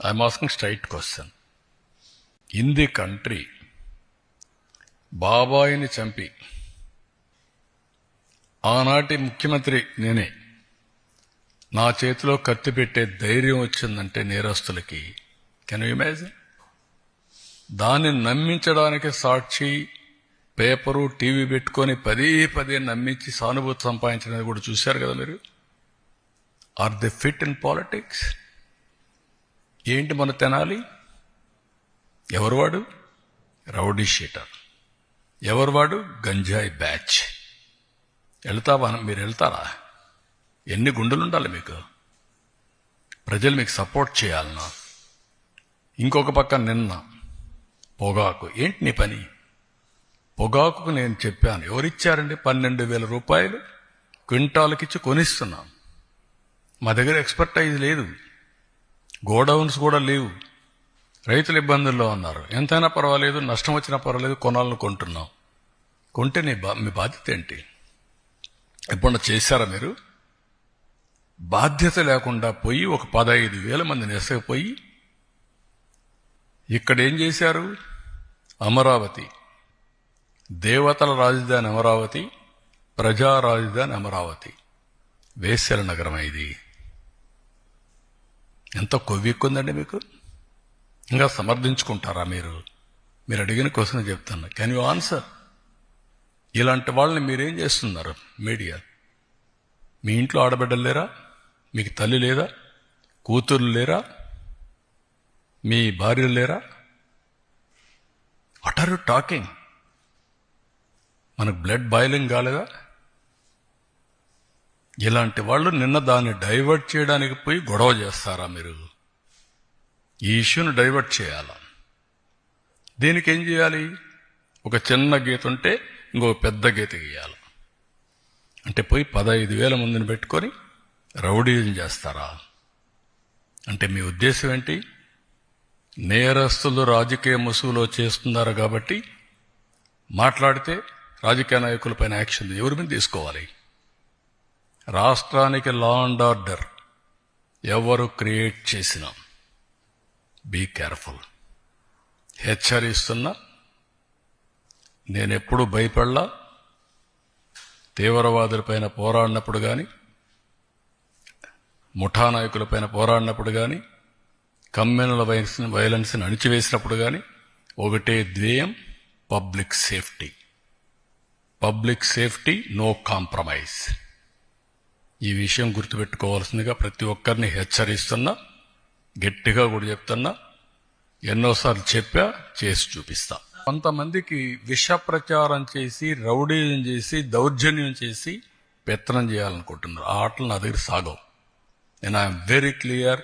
I'm asking straight question in the country బాబాయిని చంపి ఆనాటి ముఖ్యమంత్రి నేనే నా చేతిలో కత్తి పెట్టే ధైర్యం వచ్చిందంటే నేరస్తులకి కెన్ యూ ఇమాజిన్ దాన్ని నమ్మించడానికి సాక్షి పేపరు టీవీ పెట్టుకొని పదే పదే నమ్మించి సానుభూతి సంపాదించినది కూడా చూశారు కదా మీరు? Are the fit in politics ఏంటి మన తెనాలి? ఎవరు వాడు? Rowdy sheeter. ఎవరు వాడు? గంజాయి బ్యాచ్. వెళ్తావా మీరు వెళ్తారా ఎన్ని గుండెలు ఉండాలి మీకు? ప్రజలు మీకు సపోర్ట్ చేయాలన్నా ఇంకొక పక్క నిన్న పొగాకు. ఏంటి నీ పని? పొగాకుకు నేను చెప్పాను. ఎవరిచ్చారండి? పన్నెండు వేల రూపాయలు క్వింటాలకిచ్చి కొనిస్తున్నాం. మా దగ్గర ఎక్స్పర్టైజ్ లేదు. గోడౌన్స్ కూడా లేవు. రైతులు ఇబ్బందుల్లో ఉన్నారు. ఎంతైనా పర్వాలేదు నష్టం వచ్చినా పర్వాలేదు కొనాలను కొంటున్నాం. కొంటే నీ బా మీ బాధ్యత ఏంటి? ఎప్పుడన్నా చేశారా మీరు? బాధ్యత లేకుండా పోయి ఒక పదహైదు వేల మందిని ఎసకపోయి ఇక్కడ ఏం చేశారు? అమరావతి. దేవతల రాజధాని అమరావతి ప్రజా రాజధాని అమరావతి. వేశ్యల నగరం ఇది. ఎంత కొవ్వెక్కుందండి మీకు? ఇంకా సమర్థించుకుంటారా మీరు? మీరు అడిగిన క్వశ్చన్ చెప్తాను. కెన్ యూ ఆన్సర్ ఇలాంటి వాళ్ళని మీరేం చేస్తున్నారు? మీడియా మీ ఇంట్లో ఆడబిడ్డలు లేరా? మీకు తల్లి లేదా? కూతురు లేరా? మీ భార్యలు లేరా? వాట్ ఆర్ యు టాకింగ్ మనకు బ్లడ్ బాయిలింగ్ కాలేదా? ఇలాంటి వాళ్ళు నిన్న దాన్ని డైవర్ట్ చేయడానికి పోయి గొడవ చేస్తారా మీరు? ఈ ఇష్యూని డైవర్ట్ చేయాలా? దీనికి ఏం చేయాలి? ఒక చిన్న గీత ఉంటే ఇంకో పెద్ద గీత గీయాలి. అంటే పోయి పదహైదు వేల మందిని పెట్టుకొని రౌడీజం చేస్తారా? అంటే మీ ఉద్దేశం ఏంటి? నేరస్తులు రాజకీయ ముసుగులో చేస్తున్నారు కాబట్టి మాట్లాడితే రాజకీయ నాయకులపైన యాక్షన్ ఎవరి మీద తీసుకోవాలి? రాష్ట్రానికి లా అండ్ ఆర్డర్ ఎవరు క్రియేట్ చేసినా. Be careful. హెచ్చరిస్తున్నా నేనెప్పుడు భయపడలా తీవ్రవాదులపైన పోరాడినప్పుడు కానీ ముఠా నాయకులపైన పోరాడినప్పుడు కానీ కమ్యూనల్ వైలెన్స్ వైలెన్స్ని అణిచివేసినప్పుడు కానీ ఒకటే ధ్యేయం public safety. Public safety no compromise. ఈ విషయం గుర్తుపెట్టుకోవాల్సిందిగా ప్రతి ఒక్కరిని హెచ్చరిస్తున్నా గట్టిగా కూడా చెప్తున్నా ఎన్నోసార్లు చెప్పా చేసి చూపిస్తా. కొంతమందికి విష ప్రచారం చేసి రౌడీజం చేసి దౌర్జన్యం చేసి పెత్తనం చేయాలనుకుంటున్నారు. ఆ ఆటలు నా దగ్గర సాగవు. నేను ఐఎమ్ వెరీ క్లియర్.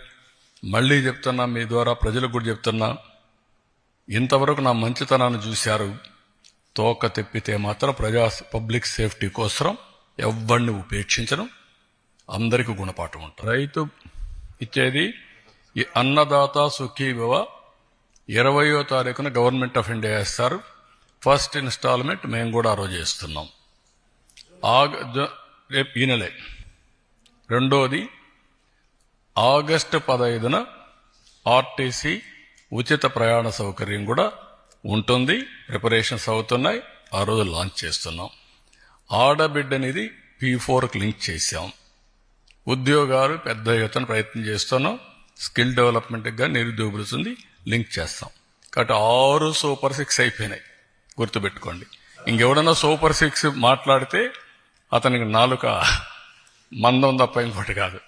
మళ్ళీ చెప్తున్నా మీ ద్వారా ప్రజలకు కూడా చెప్తున్నా. ఇంతవరకు నా మంచితనాన్ని చూశారు. తోక తెప్పితే మాత్రం ప్రజా పబ్లిక్ సేఫ్టీ కోసం ఎవరిని ఉపేక్షించడం అందరికీ గుణపాఠం ఉంటుంది. రైతు ఇచ్చేది ఈ అన్నదాత సుఖీభవ ఇరవయో తారీఖున గవర్నమెంట్ ఆఫ్ ఇండియా వేస్తారు. ఫస్ట్ ఇన్స్టాల్మెంట్ మేము కూడా ఆ రోజు ఇస్తున్నాం ఆగ రేపు ఈ నెలే. రెండోది ఆగస్టు పదహైదున ఆర్టీసీ ఉచిత ప్రయాణ సౌకర్యం కూడా ఉంటుంది. ప్రిపరేషన్స్ అవుతున్నాయి. ఆ రోజు లాంచ్ చేస్తున్నాం. ఆడబిడ్డ అనేది పీ ఫోర్కి లింక్ చేశాం. ఉద్యోగాలు పెద్ద ఎత్తున ప్రయత్నం చేస్తున్నాం. స్కిల్ డెవలప్మెంట్కి కానీ నిరుద్యోగులుతుంది లింక్ చేస్తాం. కాబట్టి ఆరు సూపర్ సిక్స్ అయిపోయినాయి. గుర్తుపెట్టుకోండి. ఇంకెవడన్నా సూపర్ సిక్స్ మాట్లాడితే అతనికి నాలుక మందం తప్ప ఇంకోటి కాదు.